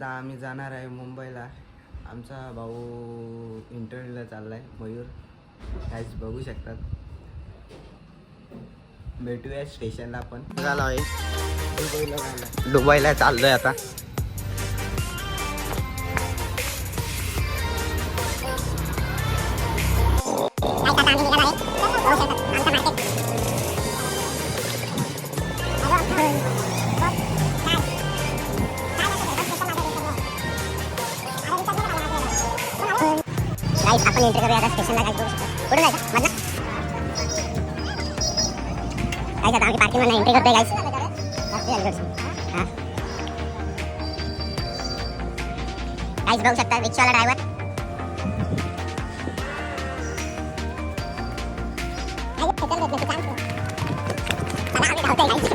आता आम्ही जाणार आहे मुंबईला. आमचा भाऊ इंटरव्ह्यूला चालला आहे मयूर. काहीच बघू शकतात. भेटूया स्टेशनला आपण. झाला आहे. दुबईला जाणार दुबईला चाललोय आता. गाईस आपण एंट्री करूया आता स्टेशनला गाईस बघू शकतो कुठे जायचं मधला गाईस आता आम्ही पार्किंगमध्ये एंट्री करतोय गाईस गाईस बघू शकता रिक्षावाला ड्रायव्हर आम्ही धावतोय गाईस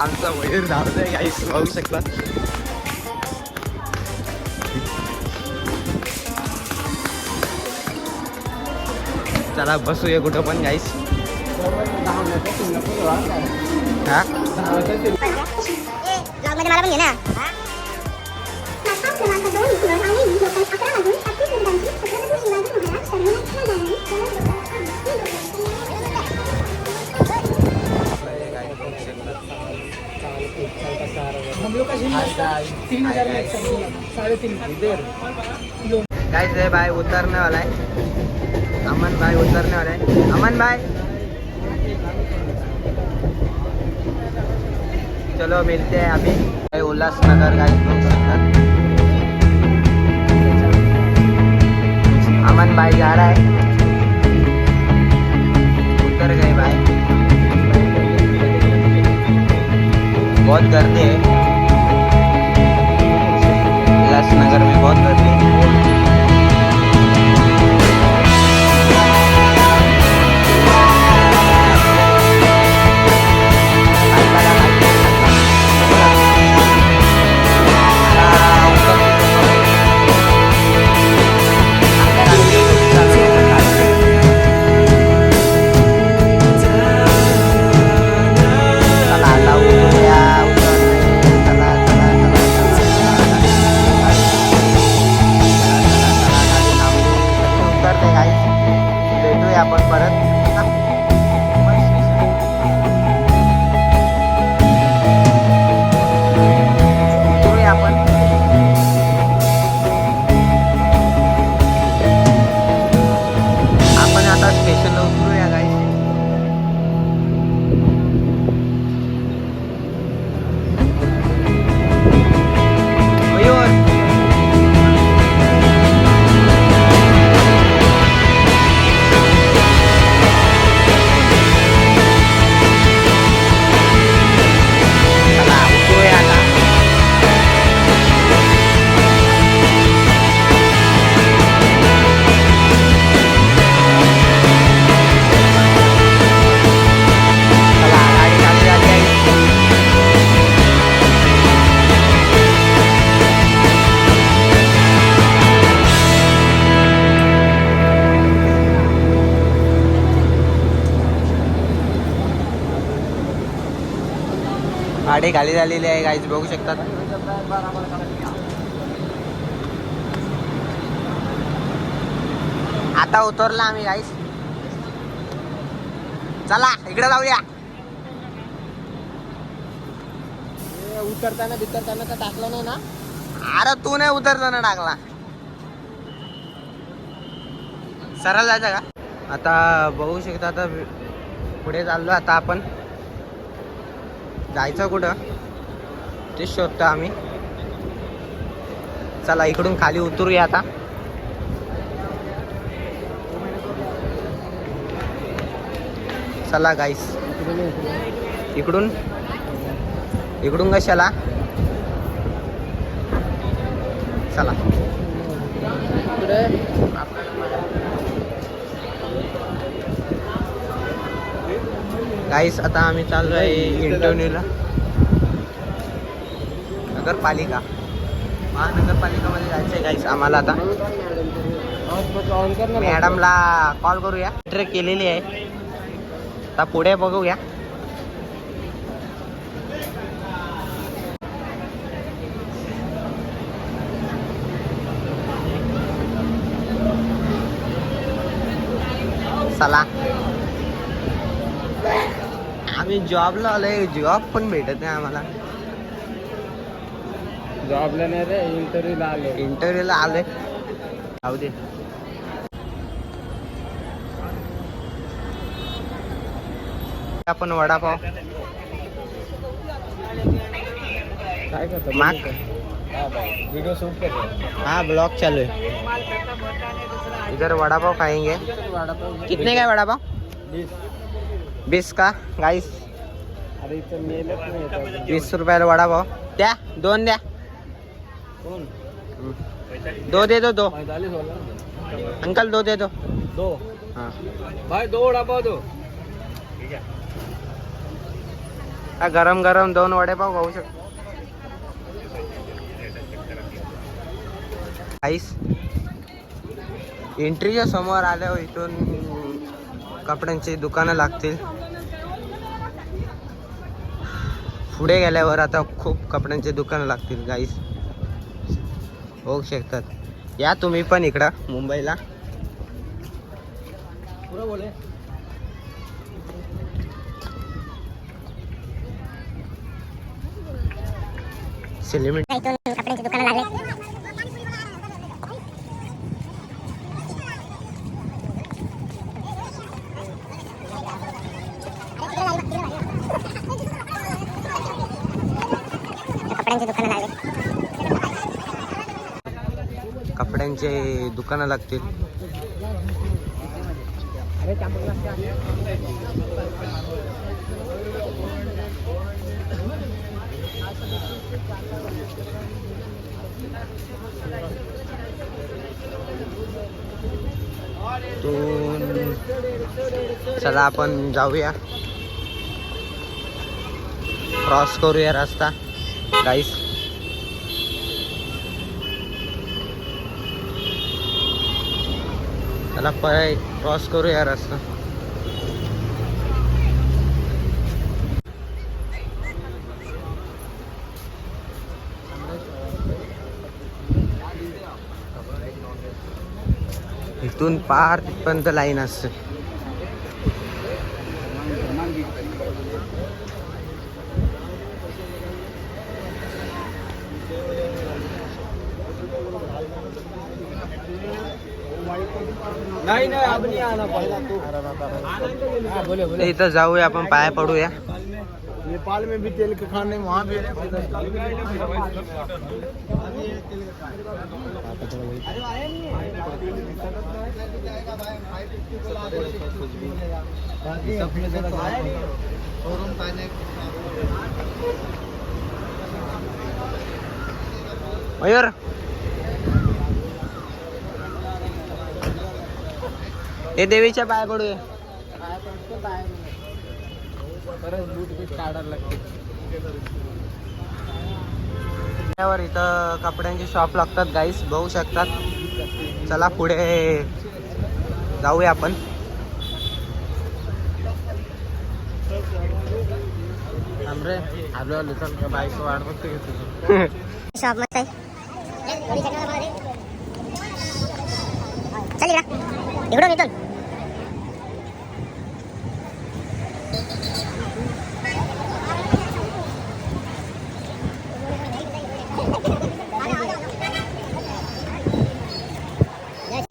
आमचा मयूर धावतोय काहीच बघू शकतात चला बसूया कुठं पण गाईस हा? मला पण घे ना. गाइस ये. भाई उतरने वाला है अमन भाई उतरने वाला है अमन भाई. चलो मिलते हैं अभी. भाई उल्लासनगर गाइस अमन भाई जा रहा है. उतर गए भाई. बहुत गर्दी है. उल्लासनगर में बहुत गर्दी है गाडी खाली झालेली आहे गाईज बघू शकतात. आता उतरला आम्ही गाईस चला इकडे जाऊया. उतरताना बितरताना तर टाकलं नाही ना? अरे तू नाही उतरताना टाकला. सरळ जायचं का? आता बघू शकता आता पुढे चाललो आता आपण. जायचं कुठं? तेच शोधतो आम्ही. चला इकडून खाली उतरूया आता. चला गाईस इकडून? इकडून कशाला? चला. गाईस आता आम्ही चाललो आहे इंटरव्ह्यूला. नगरपालिका. महानगरपालिकामध्ये जायचं आहे गाईस आम्हाला आता. मॅडमला कॉल करूया. ट्रेक केलेली आहे. आता पुढे बघूया. चला. आम्ही जॉबला आलोय जॉब पण भेटत नाही आम्हाला. जॉबला नाही रे इंटरव्ह्यूला आलो इंटरव्ह्यूला आलोय. जाऊ दे. आपण वडापाव. काय करतो? माग. व्हिडिओ शूट करतो. हाँ ब्लॉग चालू है इधर वड़ा पाव खाएंगे. कितने का है वड़ा पाव बीस का? गाईस. वीस रुपयाला वड़ा पाव द्या दोन द्या. दो दे दो दो. अंकल दो दे दो. दो. हाँ. भाई दो दो. हा, गरम गरम दोन वडेपाव खाऊ शकतो. आईस एंट्रीच्या समोर आल्यावर इथून कपड्यांची दुकानं लागतील. पुढे गेल्यावर आता खूप कपड्यांची दुकानं लागतील गाईस होऊ शकतात. या तुम्ही पण इकडं मुंबईला. पुरा कपड्यांची दुकानं लागले कपड्यांचे दुकानं लागतील. चला आपण जाऊया. क्रॉस करूया रस्ता. गाईस चला पाय क्रॉस करू यार रस्ता. इथून पार तिथपर्यंत लाईन असते नाही नाही अब नहीं आना पहिला तू हाँ, बोले तर बोले इथं जाऊया आपण पाया पडूया. नेपाल में भी तेल के खाने वहाँ भी मयूर हे देवीच्या पाय पडूया काढायला लागते त्यावर इथं कपड्यांचे शॉप लागतात गाईस बघू शकतात. चला पुढे जाऊया आपण. रे. शॉप मस्त आहे. इकडून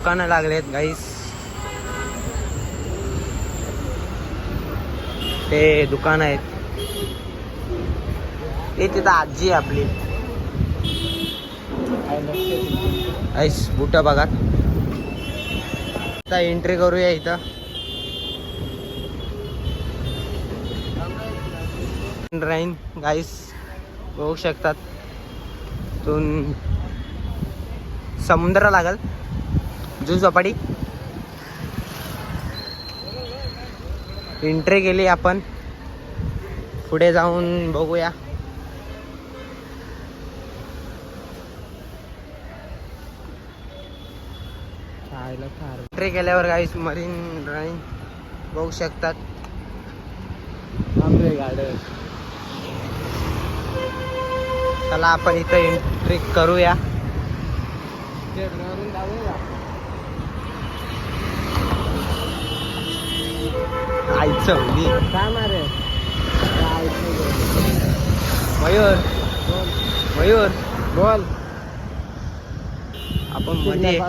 दुकानं लागलेत गाईस ते दुकान आहेत. ते तिथं आजी आहे आपली. आईस बुट बघा. आता एंट्री करूया इथं. राहीन गाईस बघू शकतात. इथून समुद्र लागल. जू चपाटी एंट्री केली आपण. पुढे जाऊन बघूया. एंट्री केल्यावर गाईस मरीन ड्राईव्ह बघू शकतात. चला आपण इथं एंट्री करूया स्टेटवरून जाऊया आईचं उडी. काय मारे? मयूर. मयूर. बोल. आपण मध्ये.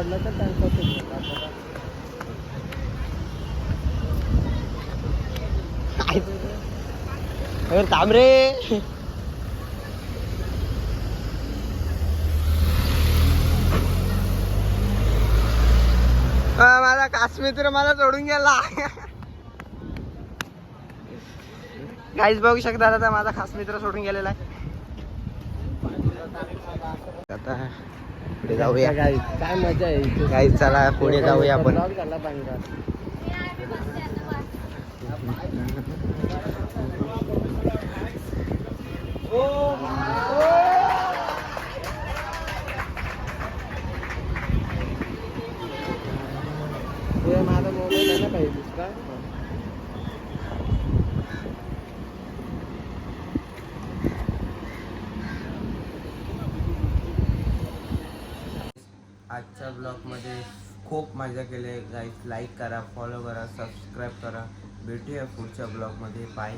थांब रे. माझा काश्मीर मला सोडून गेला. काहीच बघू शकता आता माझा खास मित्र सोडून गेलेला आहे. आता पुढे जाऊया. काय मजा आहे. काही चला पुढे जाऊया आपण. माझा मोबाईल आहे ना पाहिजे खूप मजा केली गाईस लाईक करा फॉलो करा सबस्क्राईब करा. भेटूया पुढच्या ब्लॉगमध्ये बाय